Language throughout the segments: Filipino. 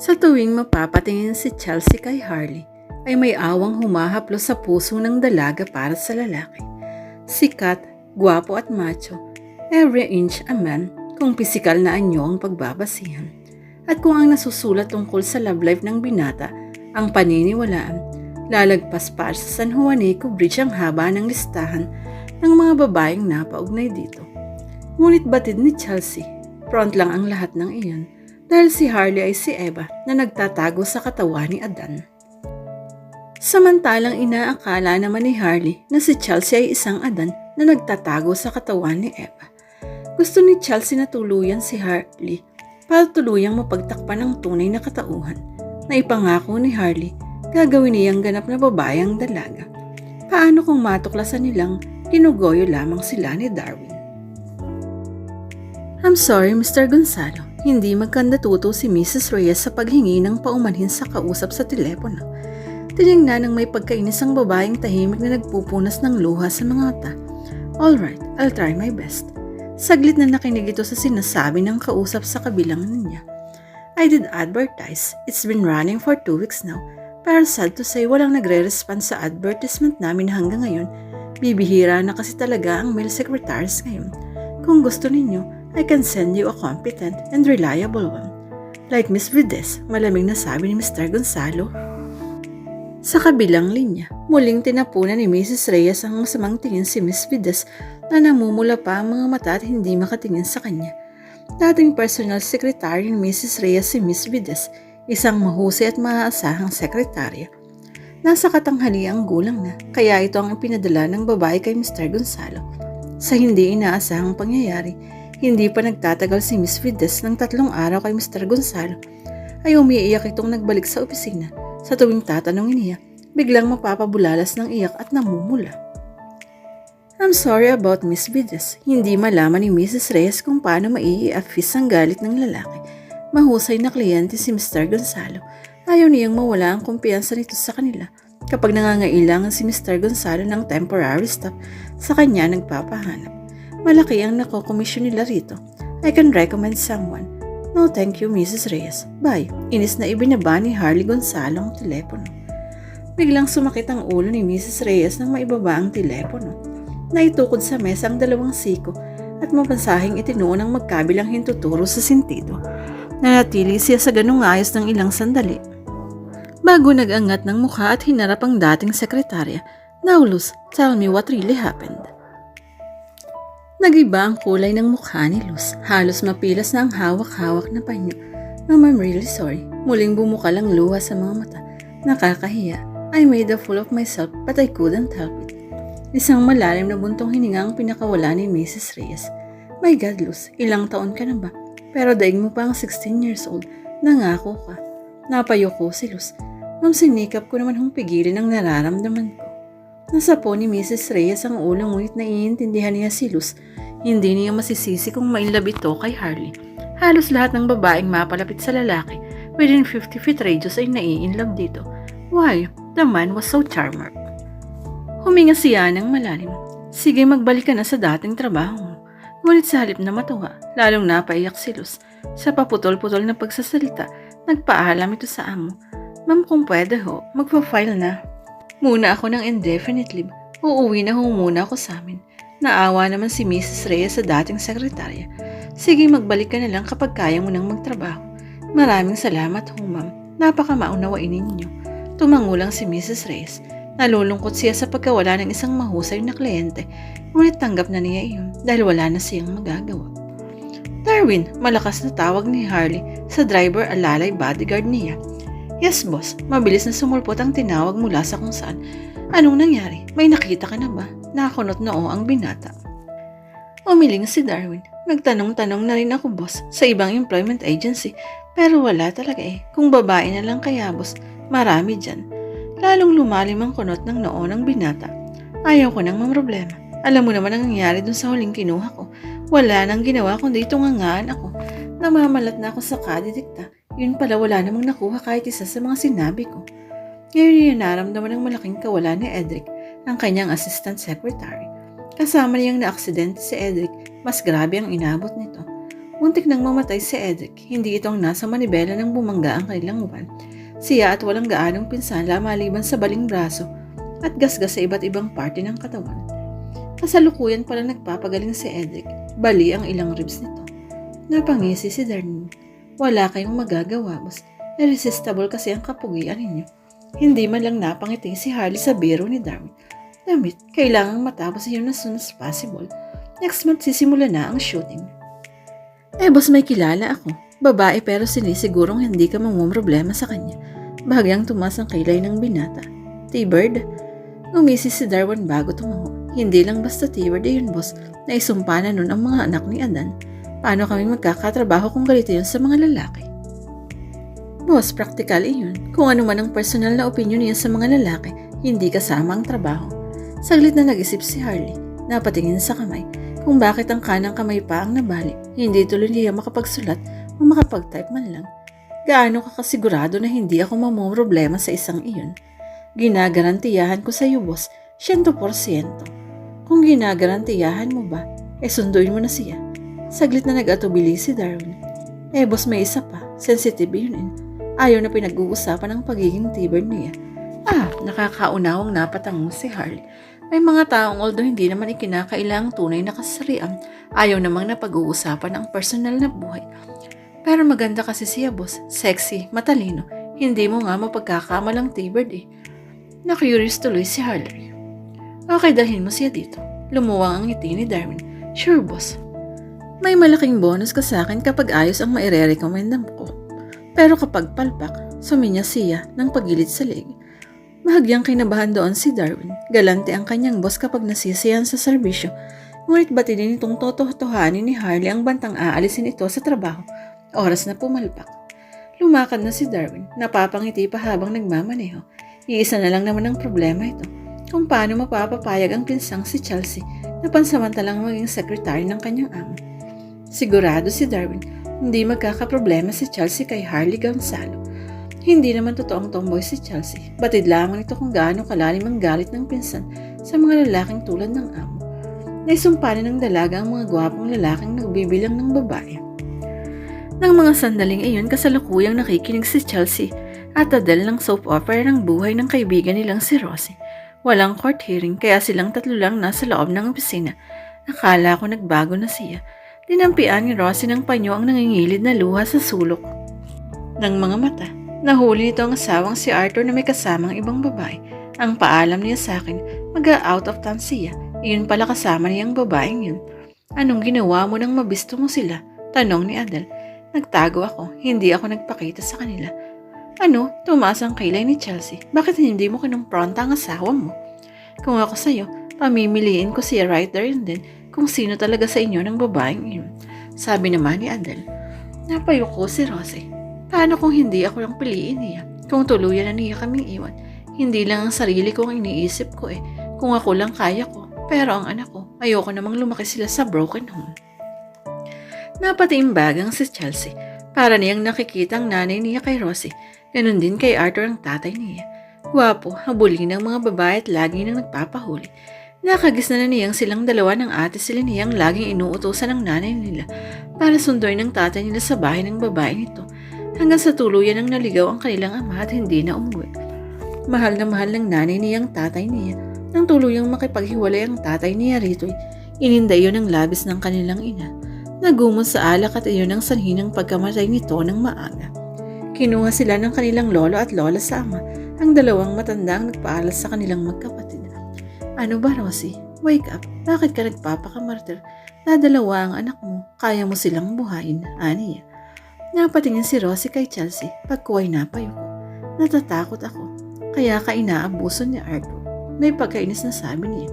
Sa tuwing mapapatingin si Chelsea kay Harley, ay may awang humahaplo sa puso ng dalaga para sa lalaki. Sikat, gwapo at macho, every inch a man kung pisikal na anyo ang pagbabasihan. At kung ang nasusulat tungkol sa love life ng binata ang paniniwalaan, lalagpas pa sa San Juanico Bridge ang haba ng listahan ng mga babaeng napaugnay dito. Ngunit batid ni Chelsea, front lang ang lahat ng iyon dahil si Harley ay si Eva na nagtatago sa katawan ni Adan. Samantalang inaakala naman ni Harley na si Chelsea ay isang Adan na nagtatago sa katawan ni Eva. Gusto ni Chelsea na tuluyan si Harley para tuluyang mapagtakpan ng tunay na katauhan na ipangako ni Harley gagawin niyang ganap na babae ang dalaga. Paano kung matuklasan nilang ginugoyo lamang sila ni Darwin? I'm sorry, Mr. Gonzalo. Hindi magkanda tuto si Mrs. Reyes sa paghingi ng paumanhin sa kausap sa telepono. Tinignan ng may pagkainis ang babaeng tahimik na nagpupunas ng luha sa mga mata. Alright, I'll try my best. Saglit na nakinig ito sa sinasabi ng kausap sa kabilang niya. I did advertise. It's been running for two weeks now. Pero sad to say, walang nagre-respond sa advertisement namin hanggang ngayon. Bibihira na kasi talaga ang male secretaries ngayon. Kung gusto ninyo, I can send you a competent and reliable one. Like Miss Vides, malamig na sabi ni Mr. Gonzalo. Sa kabilang linya, muling tinapunan ni Mrs. Reyes ang masamang tingin si Miss Vides na namumula pa ang mga mata at hindi makatingin sa kanya. Dating personal secretary ni Mrs. Reyes si Miss Vides, isang mahusay at maaasahang sekretarya. Nasa katanghali ang gulang na, kaya ito ang ipinadala ng babae kay Mr. Gonzalo. Sa hindi inaasahang pangyayari, hindi pa nagtatagal si Miss Vides ng tatlong araw kay Mr. Gonzalo ay umiiyak itong nagbalik sa opisina. Sa tuwing tatanungin niya, biglang mapapabulalas ng iyak at namumula. I'm sorry about Miss Vides. Hindi malaman ni Mrs. Reyes kung paano maii-affis ang galit ng lalaki. Mahusay na kliyente si Mr. Gonzalo. Ayaw niyang mawala ang kumpiyansa nito sa kanila. Kapag nangangailangan si Mr. Gonzalo ng temporary staff, sa kanya nagpapahanap. Malaki ang nakokomisyon nila rito. I can recommend someone. No thank you, Mrs. Reyes. Bye. Inis na ibinaba ni Harley Gonzalo ang telepono. Biglang sumakit ang ulo ni Mrs. Reyes nang maibaba ang telepono. Naitukod sa mesa ang dalawang siko at mapansahing itinuon ang magkabilang hintuturo sa sentido. Nanatili siya sa ganung ayos ng ilang sandali. Bago nag-angat ng mukha at hinarap ang dating sekretarya, Now tell me what really happened. Nagiba ang kulay ng mukha ni Luz. Halos mapilas na ang hawak-hawak na panyo. Ma'am, I'm really sorry. Muling bumukal ang luha sa mga mata. Nakakahiya. I made a fool of myself but I couldn't help it. Isang malalim na buntong hininga ang pinakawala ni Mrs. Reyes. My God, Luz, ilang taon ka na ba? Pero daig mo pa ang 16 years old. Nangako ka. Napayo ko si Luz. Ma'am, sinikap ko naman hong pigilin ang nararamdaman ko. Nasa po ni Mrs. Reyes ang ulo ngunit naiintindihan niya si Luz. Hindi niya masisisi kung mainlove ito kay Harley. Halos lahat ng babaeng mapalapit sa lalaki within 50 feet radius ay nai-inlove dito. Why? The man was so charmer. Huminga siya ng malalim. Sige magbalik ka na sa dating trabaho. Ngunit sa halip na matuwa, lalong napaiyak si Luz. Sa paputol-putol na pagsasalita, nagpaalam ito sa amo. Ma'am kung pwede ho, magpa-file na. Muna ako ng indefinite leave. Uuwi na ho muna ako sa amin. Naawa naman si Mrs. Reyes sa dating sekretarya. Sige, magbalik ka na lang kapag kaya mo nang magtrabaho. Maraming salamat ho, ma'am. Napaka maunawain ninyo. Tumangulang si Mrs. Reyes. Nalulungkot siya sa pagkawala ng isang mahusay na kliyente, ngunit tanggap na niya iyon dahil wala na siyang magagawa. Darwin, malakas na tawag ni Harley sa driver alalay bodyguard niya. Yes, boss. Mabilis na sumulpot ang tinawag mula sa kung saan. Anong nangyari? May nakita ka na ba? Nakakunot noo ang binata. Umiling si Darwin. Nagtanong-tanong na rin ako, boss, sa ibang employment agency. Pero wala talaga eh. Kung babae na lang kaya, boss, marami dyan. Lalong lumalim ang kunot ng noo ng binata. Ayaw ko nang mamroblema. Alam mo naman ang nangyari dun sa huling kinuha ko. Wala nang ginawa kundi tungangaan ako. Namamalat na ako sa kadidikta. Yun pala wala namang nakuha kahit isa sa mga sinabi ko. Ngayon yun naramdaman ng malaking kawalan ni Edric, ang kanyang assistant secretary. Kasama niyang na-aksidente si Edric, mas grabe ang inabot nito. Muntik nang mamatay si Edric, hindi ito ang nasa manibela ng bumangga ang kanilang uwan. Siya at walang gaanong pinsala maliban sa baling braso at gasgas sa iba't ibang parte ng katawan. Kasalukuyan pala nagpapagaling si Edric, bali ang ilang ribs nito. Napangisi si Darlene. Wala kayong magagawa, boss. Irresistible kasi ang kapugian ninyo. Hindi man lang napangiti si Harley sa biro ni Darwin. Damit, kailangang matapos yun as soon as possible. Next month sisimula na ang shooting. Eh, boss, may kilala ako. Babae pero sinisigurong hindi ka mamumroblema sa kanya. Bahagyang tumas ang kilay ng binata. T-Bird? Umisi si Darwin bago tumango. Hindi lang basta T-Bird yun, boss. Naisumpa na nun ang mga anak ni Adan. Paano kami magkakatrabaho kung ganito yun sa mga lalaki? Boss, practical yun. Kung ano man ang personal na opinion niya sa mga lalaki, hindi kasama ang trabaho. Saglit na nag-isip si Harley. Napatingin sa kamay kung bakit ang kanang kamay pa ang nabali. Hindi tuloy niya makapagsulat o makapag-type man lang. Gaano ka kasigurado na hindi ako mamumroblema sa isang iyon? Ginagarantiyahan ko sa iyo, boss, 100%. Kung ginagarantiyahan mo ba, eh sunduin mo na siya. Saglit na nag-atubili si Darwin. Eh, boss, may isa pa. Sensitive yun eh. Ayaw na pinag-uusapan ang pagiging tiberd niya. Ah, nakakaunawang napatango si Harley. May mga taong although hindi naman ikinakailangang tunay na kasarian, ayaw namang na pag-uusapan ang personal na buhay. Pero maganda kasi siya, boss. Sexy, matalino. Hindi mo nga mapagkakamalang tiberd eh. Na-curious tuloy si Harley. Okay, dalhin mo siya dito. Lumuwang ang ngiti ni Darwin. Sure, boss. May malaking bonus ka sa akin kapag ayos ang maire-recommendam ko. Pero kapag palpak, suminya siya ng pagilid sa leg. Mahagyang kinabahan doon si Darwin. Galante ang kanyang boss kapag nasisiyan sa serbisyo. Ngunit batidin itong tototohanin ni Harley ang bantang aalisin ito sa trabaho. Oras na pumalpak. Lumakad na si Darwin. Napapangiti pa habang nagmamaneho. Iisa na lang naman ang problema ito. Kung paano mapapapayag ang pinsang si Chelsea na pansamantalang maging sekretary ng kanyang amo. Sigurado si Darwin, hindi magkakaproblema si Chelsea kay Harley Gonzalo. Hindi naman totoong tomboy si Chelsea. Batid lamang ito kung gaano kalalim ang galit ng pinsan sa mga lalaking tulad ng amo. Naisumpanan ng dalaga ang mga gwapong lalaking nagbibilang ng babae. Nang mga sandaling iyon, kasalukuyang nakikinig si Chelsea at Adele ng soap opera ng buhay ng kaibigan nilang si Rosie. Walang court hearing kaya silang tatlo lang nasa loob ng opisina. Nakala ko nagbago na siya. Dinampian ni Rosie ng panyo ang nangingilid na luha sa sulok ng mga mata. Nahuli nito ang asawang si Arthur na may kasamang ibang babae. Ang paalam niya sa akin, mag-out of town siya. Iyon pala kasama niyang babaeng yun. Anong ginawa mo nang mabisto mo sila? Tanong ni Adele. Nagtago ako, hindi ako nagpakita sa kanila. Ano, tumaas ang kilay ni Chelsea. Bakit hindi mo kinumpronta ang asawa mo? Kung ako sa'yo, pamimiliin ko siya right there and kung sino talaga sa inyo ng babaeng iyon. Sabi naman ni Adele. Napayuko si Rosie. Paano kung hindi ako lang piliin niya? Kung tuluyan na niya kaming iwan. Hindi lang ang sarili ko ang iniisip ko eh. Kung ako lang kaya ko. Pero ang anak ko, ayoko namang lumaki sila sa broken home. Napatiimbagang si Chelsea. Para niyang nakikita ang nanay niya kay Rosie. Ganon din kay Arthur ang tatay niya. Gwapo, habulin ng mga babae at lagi nang nagpapahuli. Nakagis na na niyang silang dalawa ng ate sila niyang laging inuutosan ng nanay nila para sunduin ng tatay nila sa bahay ng babae nito hanggang sa tuluyan ang naligaw ang kanilang ama at hindi na umuwi. Mahal na mahal ng nanay niyang tatay niya nang tuluyang makipaghiwalay ang tatay niya rito ininday yun ang labis ng kanilang ina. Nagumon sa alak at iyon ang sanhi ng pagkamatay nito ng maaga. Kinuha sila ng kanilang lolo at lola sa ama, ang dalawang matandang nagpaalas sa kanilang magkapatid. Ano ba, Rosie? Wake up. Bakit ka nagpapakamartir? Dadalawa ang anak mo. Kaya mo silang buhayin, aniya. Napatingin si Rosie kay Chelsea pagkuway napayo ko. Natatakot ako. Kaya ka inaabuso ni Arthur. May pagkainis na sabi niya.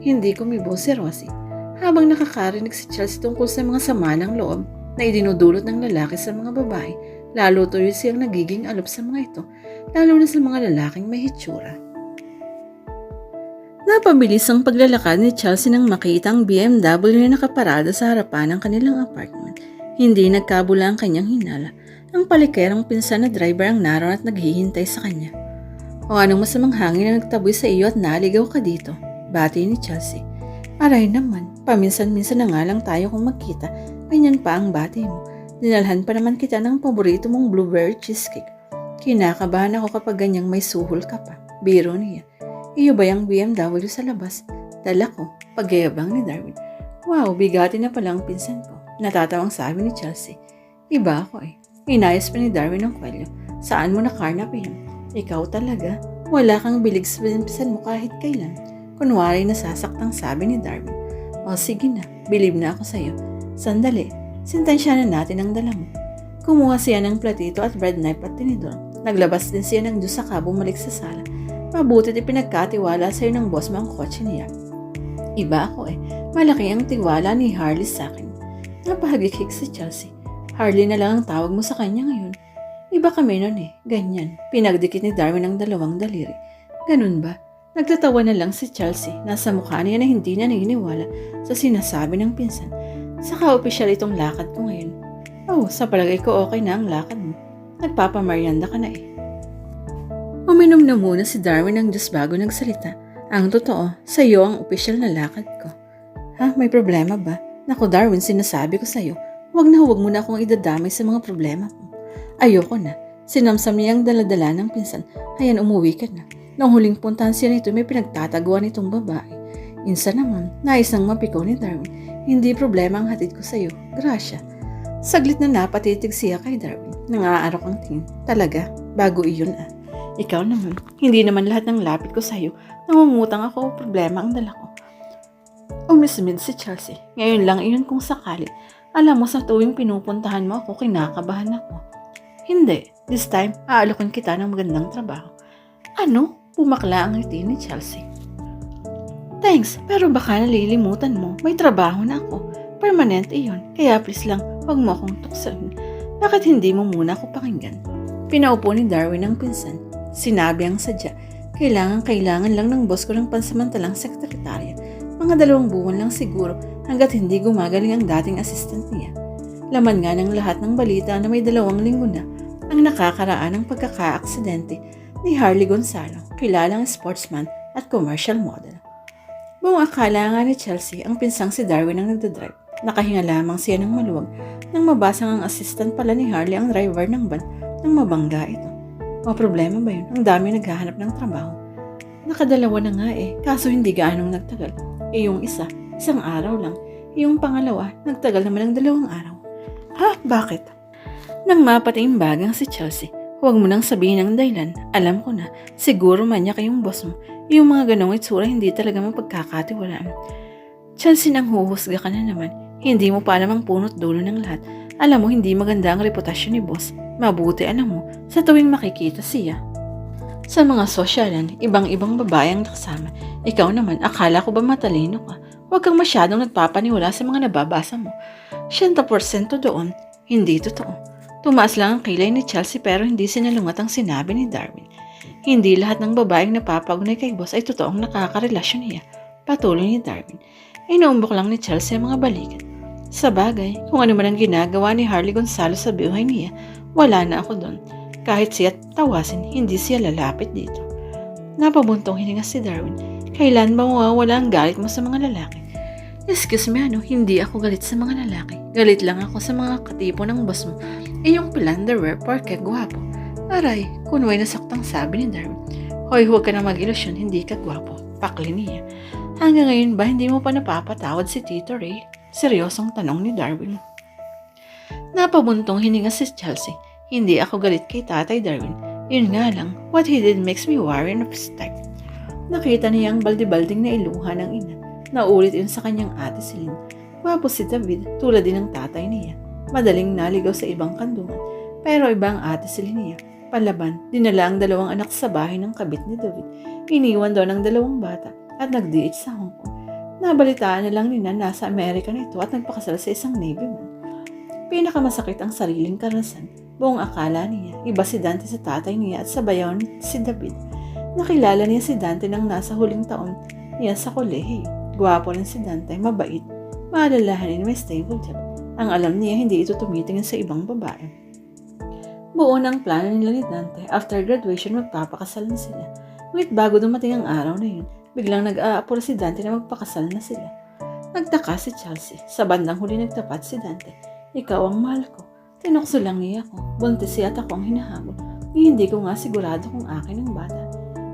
Hindi kumibo si Rosie. Habang nakakarinig si Chelsea tungkol sa mga sama ng loob na idinudulot ng lalaki sa mga babae, lalo tuloy siyang nagiging alop sa mga ito, lalo na sa mga lalaking may hitsura. Napabilis ang paglalakad ni Chelsea nang makita ang BMW na nakaparada sa harapan ng kanilang apartment. Hindi nagkabula ang kanyang hinala. Ang palikerang pinsan na driver ang naroon at naghihintay sa kanya. O anong masamang hangin na nagtaboy sa iyo at naligaw ka dito? Bati ni Chelsea. Aray naman, paminsan-minsan na nga lang tayo kung magkita. ganyan pa ang bati mo. Dinalhan pa naman kita ng paborito mong blueberry cheesecake. Kinakabahan ako kapag ganyang may suhol ka pa. Biro niya. Iyo ba yung BMW sa labas? Dala ko, pagyayabang ni Darwin. Wow, bigati na pala ang pinsan ko. Natatawang sabi ni Chelsea. Iba ako eh. Inayos pa ni Darwin ang kwelyo. Saan mo nakarnap yun? Ikaw talaga. Wala kang bilig sa pinsan mo kahit kailan. Kunwari nasasaktang sabi ni Darwin. O sige na, bilib na ako sa'yo. Sandali, sintensya na natin ang dala mo. Kumuha siya ng platito at bread knife at tinidor. Naglabas din siya ng juice saka bumalik sa sala. Mabutit ipinagkatiwala sa'yo ng boss mo ang kotse niya. Iba ako eh. Malaki ang tiwala ni Harley sa akin. Napahagikik si Chelsea. Harley na lang ang tawag mo sa kanya ngayon. Iba kami nun eh. Ganyan. Pinagdikit ni Darwin ang dalawang daliri. Ganun ba? Nagtatawa na lang si Chelsea. Nasa mukha niya na hindi na naniniwala sa sinasabi ng pinsan. Saka opisyal itong lakad ko ngayon. Oh, sa palagay ko okay na ang lakad mo. Nagpapamaryanda ka na eh. Uminom na muna si Darwin ng Diyos bago nagsalita. Ang totoo, sa iyo ang opisyal na lakad ko. Ha? May problema ba? Naku Darwin, sinasabi ko sa iyo, huwag na huwag mo na akong idadamay sa mga problema ko. Ayoko na. Sinamsam niya ang daladala ng pinsan. Hayan, umuwi ka na. Nang huling puntahan siya nito, may pinagtataguan itong babae. Insa naman, nais nang mapikaw ni Darwin. Hindi problema ang hatid ko sa iyo. Grasya. Saglit na napatitig siya kay Darwin. Nangaarok ang tingin. Talaga, bago iyon ah. Ikaw naman, hindi naman lahat ng lapit ko sa'yo. Nangungutang ako problema ang dala ko. Umismid si Chelsea. Ngayon lang iyon kung sakali. Alam mo sa tuwing pinupuntahan mo ako, kinakabahan ako. Hindi. This time, aalokin kita ng magandang trabaho. Ano? Pumakla ang ngiti ni Chelsea. Thanks, pero baka nalilimutan mo. May trabaho na ako. Permanent iyon. Kaya please lang, huwag mo akong tuksoin. Bakit hindi mo muna ako pakinggan? Pinaupo ni Darwin ang pinsan. Sinabi ang sadya, kailangan kailangan lang ng boss ko ng pansamantalang sekretarya. Mga dalawang buwan lang siguro hanggat hindi gumagaling ang dating assistant niya. Laman nga ng lahat ng balita na may dalawang linggo na ang nakakaraan ng pagkakaaksidente ni Harley Gonzalo, kilalang sportsman at commercial model. Buong akala nga ni Chelsea ang pinsang si Darwin ang nagdadrive. Nakahinga lamang siya ng maluwag nang mabasang ang assistant pala ni Harley ang driver ng van nang mabangga ito. O problema ba yun? Ang dami naghahanap ng trabaho. Nakadalawa na nga eh, kaso hindi gaanong nagtagal. Eh yung isa, isang araw lang. Eh, yung pangalawa, nagtagal naman ng dalawang araw. Ha? Bakit? Nang mapatimbagang si Chelsea, huwag mo nang sabihin ang dahilan. Alam ko na, siguro manya kayong boss mo. Yung mga ganong itsura hindi talaga mapagkakatiwalaan. Chelsea nang huhusga ka na naman. Hindi mo pa namang punot dulo ng lahat. Alam mo, hindi maganda ang reputasyon ni boss. Mabuti alam mo, sa tuwing makikita siya. Sa mga sosyalan, ibang-ibang babae ang nakasama. Ikaw naman, akala ko ba matalino ka? Huwag kang masyadong nagpapaniwala sa mga nababasa mo. 100% doon, hindi totoo. Tumaas lang ang kilay ni Chelsea pero hindi sinalungat ang sinabi ni Darwin. Hindi lahat ng babaeng napapagunay kay boss ay totoong nakakarelasyon niya. Patuloy ni Darwin. Inuumbok lang ni Chelsea ang mga balikat. Sa bagay, kung ano man ang ginagawa ni Harley Gonzalo sa buhay niya, wala na ako doon. Kahit siya tawasin, hindi siya lalapit dito. Napabuntong hininga si Darwin. Kailan ba mawawala ang galit mo sa mga lalaki? Excuse me, ano, hindi ako galit sa mga lalaki. Galit lang ako sa mga katipo ng boss mo. Eh yung philanderer, porke gwapo. Aray, kunway nasaktang sabi ni Darwin. Hoy, huwag ka na mag-ilusyon, hindi ka gwapo. Pakli niya. Hanggang ngayon ba hindi mo pa napapatawad si Tito Ray? Seryosong tanong ni Darwin. Napabuntong hininga si Chelsea. Hindi ako galit kay Tatay Darwin. Yun nga lang, what he did makes me worry his type. Nakita niya ang baldi-balding na iluha ng ina. Naulit yun sa kanyang ate Celine. Gwapo si David, tulad din ng tatay niya. Madaling naligaw sa ibang kandungan. Pero iba ang ate Celine niya. Palaban, dinala ang dalawang anak sa bahay ng kabit ni David. Iniwan daw ng dalawang bata at nag-DH sa Hong Kong. Nabalitaan na lang nina nasa Amerika nito at nagpakasal sa isang Navy man. Pinakamasakit ang sariling karanasan. Buong akala niya, iba si Dante sa tatay niya at sa bayaw si David. Nakilala niya si Dante nang nasa huling taon niya sa kolehiyo. Gwapo rin si Dante, mabait, maalalahanin may stable job. Ang alam niya, hindi ito tumitingin sa ibang babae. Buo na ang plano nila ni Dante. After graduation, magpapakasal na sila. Ngunit bago dumating ang araw na yun, biglang nag-aapura si Dante na magpakasal na sila. Nagtaka si Chelsea. Sa bandang huli nagtapat si Dante. Ikaw ang mahal ko. Tinukso lang niya ako. Buntis siya at ako ang hinahabol. Eh, hindi ko nga sigurado kung akin ang bata.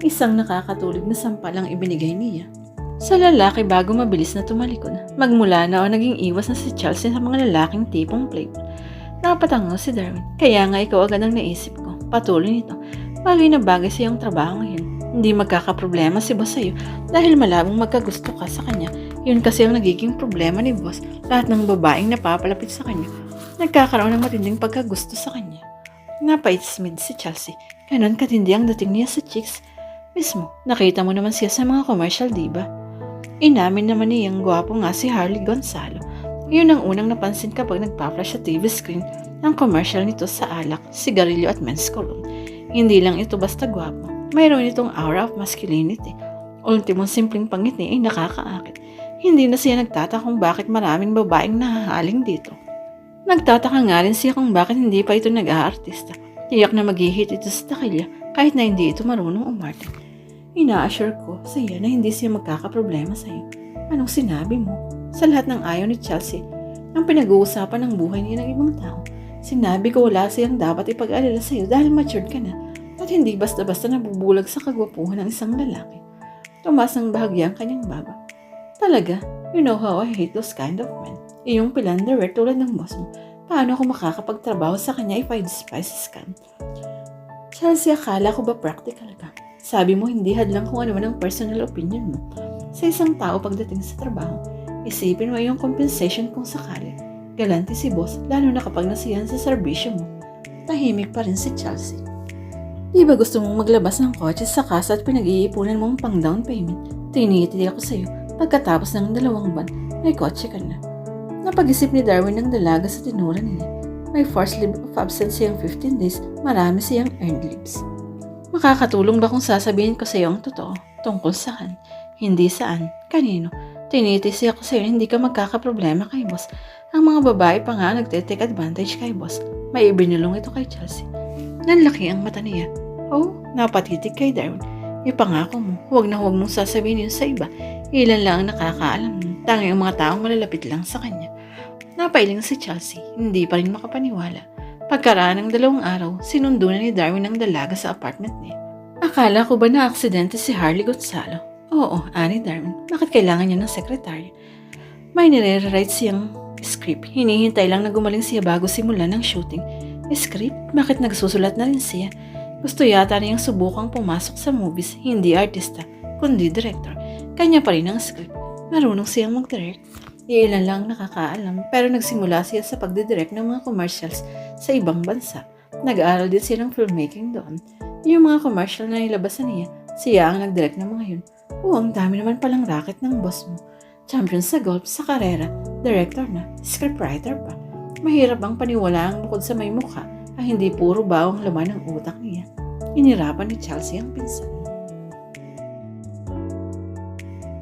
Isang nakakatulog na sampal ang ibinigay niya. Sa lalaki bago mabilis na tumalikod, magmula na o naging iwas na si Chelsea sa mga lalaking tipong playful. Napatango si Darwin, kaya nga ikaw agad ang naisip ko. Patuloy nito, bagay na bagay sa iyong trabaho ngayon. Hindi magkakaproblema si boss sa'yo dahil malabong magkagusto ka sa kanya. Yun kasi ang nagiging problema ni boss. Lahat ng babaeng napapalapit sa kanya, nagkakaroon ng matinding pagkagusto sa kanya. Napaitsmid si Chelsea. Ganon katindi ang dating niya sa chicks. Mismo, nakita mo naman siya sa mga commercial, di ba? Inamin naman niyang gwapo nga si Harley Gonzalo. Yun ang unang napansin kapag nagpa-flash sa TV screen ang commercial nito sa alak, sigarilyo at men's cologne. Hindi lang ito basta gwapo. Mayroon itong aura of masculinity. Ultimong simpleng pangiti ay nakakaakit. Hindi na siya nagtataka kung bakit maraming babaeng nahahaling dito. Nagtataka nga rin siya kung bakit hindi pa ito nag-aartista. Tiyak na mag-hit ito sa takilya kahit na hindi ito marunong umarte. Ina-assure ko sa iya na hindi siya magkakaproblema sa iyo. Anong sinabi mo? Sa lahat ng ayaw ni Chelsea, ang pinag-uusapan ng buhay niya ng ibang tao. Sinabi ko wala siyang dapat ipag-alala sa iyo dahil matured ka na at hindi basta-basta nabubulag sa kagwapuhan ng isang lalaki. Tumas ang bahagya ang kanyang baba. Talaga, you know how I hate those kind of men. Iyong pilanderer tulad ng boss mo. Paano ako makakapagtrabaho sa kanya if I despise scam? Chelsea, akala ko ba practical ka? Sabi mo hindi hadlang kung ano man ang personal opinion mo. Sa isang tao pagdating sa trabaho, isipin mo yung compensation kung sakali. Galante si boss, lalo na kapag nasiyahan sa serbisyo mo. Tahimik pa rin si Chelsea. Di ba gusto mong maglabas ng kotse sa casa at pinag-iipunan mong pang down payment? Tinitili ako sa'yo pagkatapos ng dalawang buwan, may kotse ka na. Napag-isip ni Darwin ng dalaga sa tinura niya. May forced leave of absence siyang 15 days, marami siyang earned leaves. Makakatulong ba kung sasabihin ko sa iyo ang totoo? Tungkol saan? Hindi saan? Kanino? Tinitisi ako sa iyo hindi ka magkakaproblema kay boss. Ang mga babae pa nga nagte-take advantage kay boss. May ibinulong ito kay Chelsea. Nanlaki ang mata niya. Oh, napatitig kay Darwin. Ipangako mo, huwag na huwag mong sasabihin yun sa iba. Ilan lang ang nakakaalam nun. Tanging ang mga taong malalapit lang sa kanya. Napailing si Chelsea, hindi pa rin makapaniwala. Pagkaraan ng dalawang araw, sinundo na ni Darwin ang dalaga sa apartment niya. Akala ko ba na aksidente si Harley Gonzalo? Oo, ani Darwin. Bakit kailangan niya ng sekretary? May nire-write siyang script. Hinihintay lang na gumaling siya bago simula ng shooting. Script? Bakit nagsusulat na rin siya? Gusto yata niyang subukang pumasok sa movies, hindi artista, kundi director. Kanya pa rin ang script. Marunong siyang mag-direct. Iilan lang nakakaalam pero nagsimula siya sa pagdidirect ng mga commercials sa ibang bansa. Nag-aaral din siya ng filmmaking doon. Yung mga commercial na nilabasan niya, siya ang nag-direct ng mga yun. Oo, ang dami naman palang racket ng boss mo. Champion sa golf, sa karera, director na, scriptwriter pa. Mahirap ang paniwala ang bukod sa may mukha ang hindi puro bawang laman ng utak niya. Inirapan ni Chelsea ang pinsan.